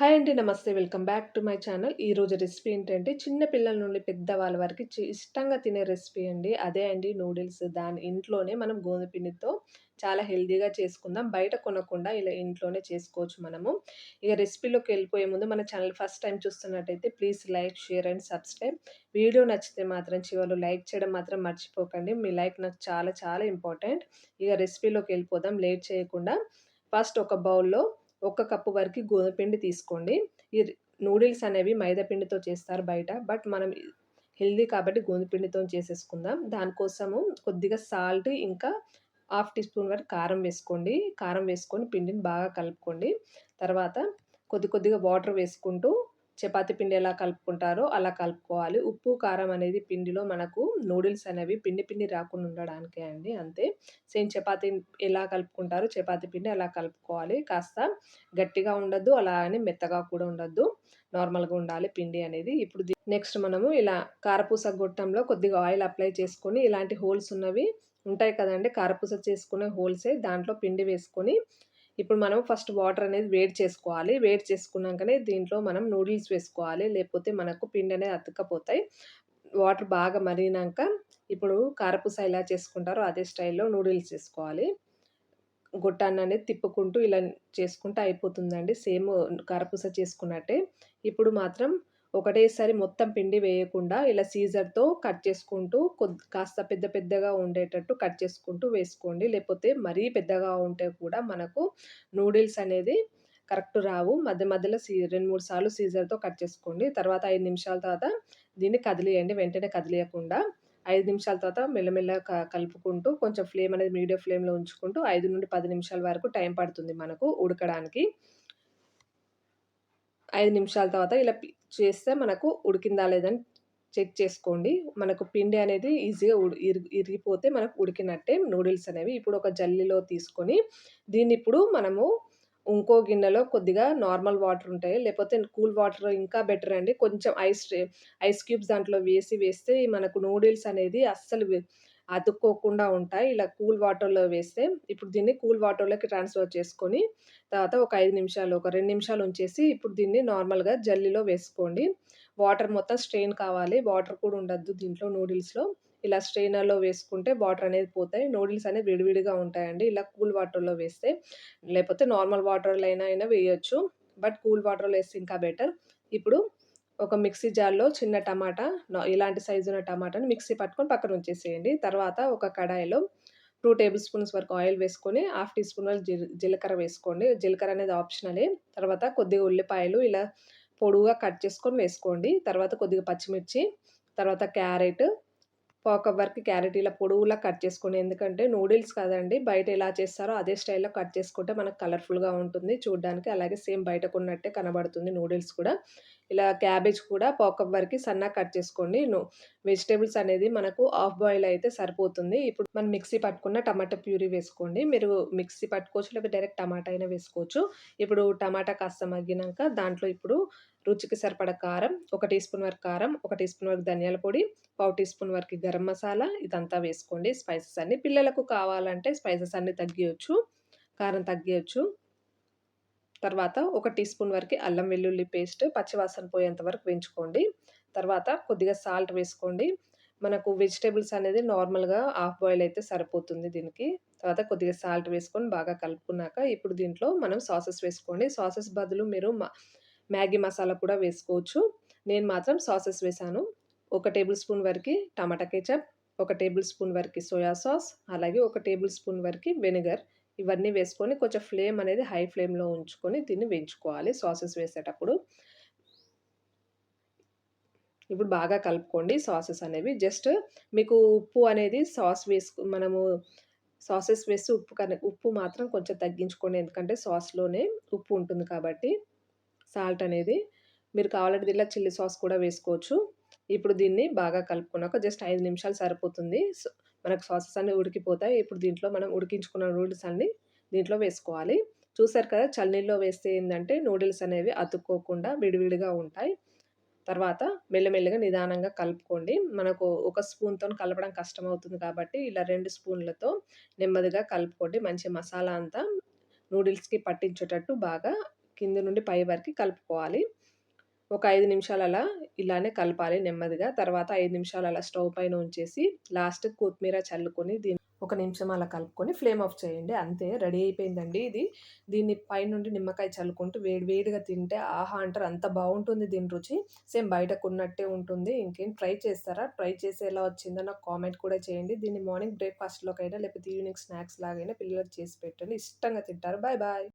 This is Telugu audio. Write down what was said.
హాయ్ అండి. నమస్తే. Welcome back to my channel. ఈరోజు రెసిపీ ఏంటంటే, చిన్న పిల్లల నుండి పెద్దవాళ్ళ వరకు ఇష్టంగా తినే రెసిపీ అండి. అదే అండి నూడిల్స్. దాని ఇంట్లోనే మనం గోధుమ పిండితో చాలా హెల్దీగా చేసుకుందాం. బయట కొనకుండా ఇలా ఇంట్లోనే చేసుకోవచ్చు మనము. ఇక రెసిపీలోకి వెళ్ళిపోయే ముందు మన ఛానల్ ఫస్ట్ టైం చూస్తున్నట్టయితే please like, share and subscribe. Video నచ్చితే మాత్రం చివరిలో లైక్ చేయడం మాత్రం మర్చిపోకండి. మీ లైక్ నాకు చాలా చాలా ఇంపార్టెంట్. ఇక రెసిపీలోకి వెళ్ళిపోదాం లేట్ చేయకుండా. ఫస్ట్ ఒక బౌల్‌లో ఒక కప్పు వరకు గోధుమపిండి తీసుకోండి. ఈ నూడిల్స్ అనేవి మైదాపిండితో చేస్తారు బయట. బట్ మనం హెల్దీ కాబట్టి గోధుమపిండితో చేసేసుకుందాం. దానికోసము కొద్దిగా సాల్ట్ ఇంకా హాఫ్ టీ స్పూన్ వరకు కారం వేసుకోండి. కారం వేసుకొని పిండిని బాగా కలుపుకోండి. తర్వాత కొద్ది కొద్దిగా వాటర్ వేసుకుంటూ చపాతీ పిండి ఎలా కలుపుకుంటారో అలా కలుపుకోవాలి. ఉప్పు, కారం అనేది పిండిలో మనకు నూడిల్స్ అనేవి పిండి పిండి రాకుండా ఉండడానికే అండి అంతే. సేమ్ చపాతీ ఎలా కలుపుకుంటారో చపాతీ పిండి అలా కలుపుకోవాలి. కాస్త గట్టిగా ఉండద్దు అలా అని మెత్తగా కూడా ఉండద్దు నార్మల్‌గా ఉండాలి పిండి అనేది. ఇప్పుడు నెక్స్ట్ మనము ఇలా కారపూస గొట్టంలో కొద్దిగా ఆయిల్ అప్లై చేసుకొని ఇలాంటి హోల్స్ ఉన్నవి ఉంటాయి కదండి కారపూస చేసుకునే హోల్సే దాంట్లో పిండి వేసుకొని ఇప్పుడు మనం ఫస్ట్ వాటర్ అనేది వేడి చేసుకోవాలి. వేడి చేసుకున్నాకనే దీంట్లో మనం నూడిల్స్ వేసుకోవాలి. లేకపోతే మనకు పిండి అనేది అతకపోతాయి వాటర్ బాగా మరిగినాక ఇప్పుడు కారపూస ఎలా చేసుకుంటారో అదే స్టైల్‌లో నూడిల్స్ చేసుకోవాలి. గొట్టాన్ని అనేది తిప్పుకుంటూ ఇలా చేసుకుంటే అయిపోతుందండి. సేమ్ కారపూస చేసుకున్నట్టే. ఇప్పుడు మాత్రం ఒకటేసారి మొత్తం పిండి వేయకుండా ఇలా సీజర్‌తో కట్ చేసుకుంటూ కొద్ది కాస్త పెద్ద పెద్దగా ఉండేటట్టు కట్ చేసుకుంటూ వేసుకోండి. లేకపోతే మరీ పెద్దగా ఉంటే కూడా మనకు నూడిల్స్ అనేది కరెక్ట్ రావు. మధ్య మధ్యలో సీ 2, 3 సార్లు సీజర్‌తో కట్ చేసుకోండి. తర్వాత ఐదు నిమిషాల తర్వాత దీన్ని కదిలియండి. వెంటనే కదిలియకుండా ఐదు నిమిషాల తర్వాత మెల్లమెల్లగా కలుపుకుంటూ కొంచెం ఫ్లేమ్ అనేది మీడియం ఫ్లేమ్‌లో ఉంచుకుంటూ 5-10 నిమిషాల వరకు టైం పడుతుంది మనకు ఉడకడానికి. ఐదు నిమిషాల తర్వాత ఇలా చేస్తే మనకు ఉడికిందా లేదని చెక్ చేసుకోండి. మనకు పిండి అనేది ఈజీగా ఉడి ఇరిగిపోతే మనకు ఉడికినట్టే నూడిల్స్ అనేవి. ఇప్పుడు ఒక జల్లీలో తీసుకొని దీన్ని ఇప్పుడు మనము ఇంకో గిన్నెలో కొద్దిగా నార్మల్ వాటర్ ఉంటాయి. లేకపోతే కూల్ వాటర్ ఇంకా బెటర్ అండి. కొంచెం ఐస్ ఐస్ క్యూబ్స్ దాంట్లో వేసి వేస్తే మనకు నూడిల్స్ అనేది అస్సలు అతుక్కోకుండా ఉంటాయి. ఇలా కూల్ వాటర్‌లో వేస్తే ఇప్పుడు దీన్ని కూల్ వాటర్‌లోకి ట్రాన్స్‌ఫర్ చేసుకొని తర్వాత ఒక ఐదు నిమిషాలు, ఒక రెండు నిమిషాలు ఉంచేసి ఇప్పుడు దీన్ని నార్మల్‌గా జల్లీలో వేసుకోండి. వాటర్ మొత్తం స్ట్రెయిన్ కావాలి. వాటర్ కూడా ఉండద్దు దీంట్లో నూడిల్స్‌లో. ఇలా స్ట్రెయినర్‌లో వేసుకుంటే వాటర్ అనేది పోతాయి. నూడిల్స్ అనేవి విడివిడిగా ఉంటాయండి. ఇలా కూల్ వాటర్‌లో వేస్తే. లేకపోతే నార్మల్ వాటర్‌లో అయినా అయినా వేయచ్చు బట్ కూల్ వాటర్‌లో వేస్తే ఇంకా బెటర్. ఇప్పుడు ఒక మిక్సీ జార్‌లో చిన్న టమాటా ఇలాంటి సైజు ఉన్న టమాటాని మిక్సీ పట్టుకొని పక్కన ఉంచేసేయండి. తర్వాత ఒక కడాయిలో టూ టేబుల్ స్పూన్స్ వరకు ఆయిల్ వేసుకొని హాఫ్ టీ స్పూన్ వరకు జీలకర్ర వేసుకోండి. జీలకర్ర అనేది ఆప్షనలే. తర్వాత కొద్దిగా ఉల్లిపాయలు ఇలా పొడువుగా కట్ చేసుకొని వేసుకోండి. తర్వాత కొద్దిగా పచ్చిమిర్చి, తర్వాత క్యారెట్, పావు వరకు క్యారెట్ ఇలా పొడవులా కట్ చేసుకోండి. ఎందుకంటే నూడిల్స్ కదండి బయట ఎలా చేస్తారో అదే స్టైల్‌లో కట్ చేసుకుంటే మనకు కలర్‌ఫుల్‌గా ఉంటుంది చూడ్డానికి. అలాగే సేమ్ బయటకు ఉన్నట్టే కనబడుతుంది నూడిల్స్ కూడా. ఇలా క్యాబేజ్ కూడా పావు వరకు సన్నగా కట్ చేసుకోండి. వెజిటేబుల్స్ అనేది మనకు హాఫ్ బాయిల్ అయితే సరిపోతుంది. ఇప్పుడు మనం మిక్సీ పట్టుకున్న టమాటా ప్యూరీ వేసుకోండి. మీరు మిక్సీ పట్టుకోవచ్చు లేకపోతే డైరెక్ట్ టమాటా అయినా వేసుకోవచ్చు. ఇప్పుడు టమాటా కాస్త మగ్గినాక దాంట్లో ఇప్పుడు రుచికి సరిపడ కారం, ఒక టీ స్పూన్ వరకు కారం, ఒక టీ స్పూన్ వరకు ధనియాల పొడి, పావు టీ స్పూన్ వరకు గరం మసాలా ఇదంతా వేసుకోండి స్పైసెస్ అన్ని పిల్లలకు కావాలంటే స్పైసెస్ అన్నీ తగ్గియొచ్చు. కారం తగ్గియొచ్చు. తర్వాత ఒక టీ స్పూన్ వరకు అల్లం వెల్లుల్లి పేస్ట్ పచ్చివాసన పోయేంత వరకు వేయించుకోండి. తర్వాత కొద్దిగా సాల్ట్ వేసుకోండి. మనకు వెజిటేబుల్స్ అనేది నార్మల్‌గా హాఫ్ బాయిల్ అయితే సరిపోతుంది దీనికి. తర్వాత కొద్దిగా సాల్ట్ వేసుకొని బాగా కలుపుకున్నాక ఇప్పుడు దీంట్లో మనం సాసెస్ వేసుకోండి. సాసెస్ బదులు మీరు మా మ్యాగీ మసాలా కూడా వేసుకోవచ్చు. నేను మాత్రం సాసెస్ వేశాను. ఒక టేబుల్ స్పూన్ వరకి టమాటా కేచప్ ఒక టేబుల్ స్పూన్ వరకి సోయా సాస్, అలాగే ఒక టేబుల్ స్పూన్ వరకి వెనిగర్ ఇవన్నీ వేసుకొని కొంచెం ఫ్లేమ్ అనేది హై ఫ్లేమ్‌లో ఉంచుకొని దీన్ని వేయించుకోవాలి సాసెస్ వేసేటప్పుడు. ఇప్పుడు బాగా కలుపుకోండి సాసెస్ అనేవి. జస్ట్ మీకు ఉప్పు అనేది సాస్ వేసుకు మనము సాసెస్ వేసి ఉప్పు కన్నా ఉప్పు మాత్రం కొంచెం తగ్గించుకోండి. ఎందుకంటే సాస్‌లోనే ఉప్పు ఉంటుంది కాబట్టి. సాల్ట్ అనేది. మీరు కావాలంటే దీంట్లో చిల్లీ సాస్ కూడా వేసుకోవచ్చు. ఇప్పుడు దీన్ని బాగా కలుపుకున్నాక జస్ట్ ఐదు నిమిషాలు సరిపోతుంది. మనకు సాసెస్ అన్నీ ఉడికిపోతాయి. ఇప్పుడు దీంట్లో మనం ఉడికించుకున్న నూడిల్స్ అన్ని దీంట్లో వేసుకోవాలి. చూసారు కదా! చల్లనీళ్ళలో వేస్తే ఏంటంటే నూడిల్స్ అనేవి అతుక్కోకుండా విడివిడిగా ఉంటాయి. తర్వాత మెల్లమెల్లగా నిదానంగా కలుపుకోండి. మనకు ఒక స్పూన్తో కలపడం కష్టం అవుతుంది కాబట్టి ఇలా రెండు స్పూన్‌లతో నెమ్మదిగా కలుపుకోండి. మంచి మసాలా అంతా నూడిల్స్‌కి పట్టించేటట్టు బాగా కింద నుండి పై వరకు కలుపుకోవాలి. ఒక ఐదు నిమిషాలు అలా ఇలానే కలపాలి నెమ్మదిగా. తర్వాత ఐదు నిమిషాలు అలా స్టవ్ పైన ఉంచేసి లాస్ట్ కొత్తిమీర చల్లుకొని దీన్ని ఒక నిమిషం అలా కలుపుకొని ఫ్లేమ్ ఆఫ్ చేయండి. అంతే రెడీ అయిపోయిందండి ఇది. దీన్ని పైనుండి నిమ్మకాయ చల్లుకుంటూ వేడి వేడిగా తింటే ఆహా అంటారు. అంత బాగుంటుంది దీని రుచి. సేమ్ బయటకు ఉన్నట్టే ఉంటుంది. ఇంకేం ట్రై చేస్తారా? ట్రై చేసి ఎలా వచ్చిందో నాకు కామెంట్ కూడా చేయండి. దీన్ని మార్నింగ్ బ్రేక్ఫాస్ట్లోకైనా లేకపోతే ఈవినింగ్ స్నాక్స్ లాగైనా పిల్లలకు చేసి పెట్టండి. ఇష్టంగా తింటారు. Bye bye.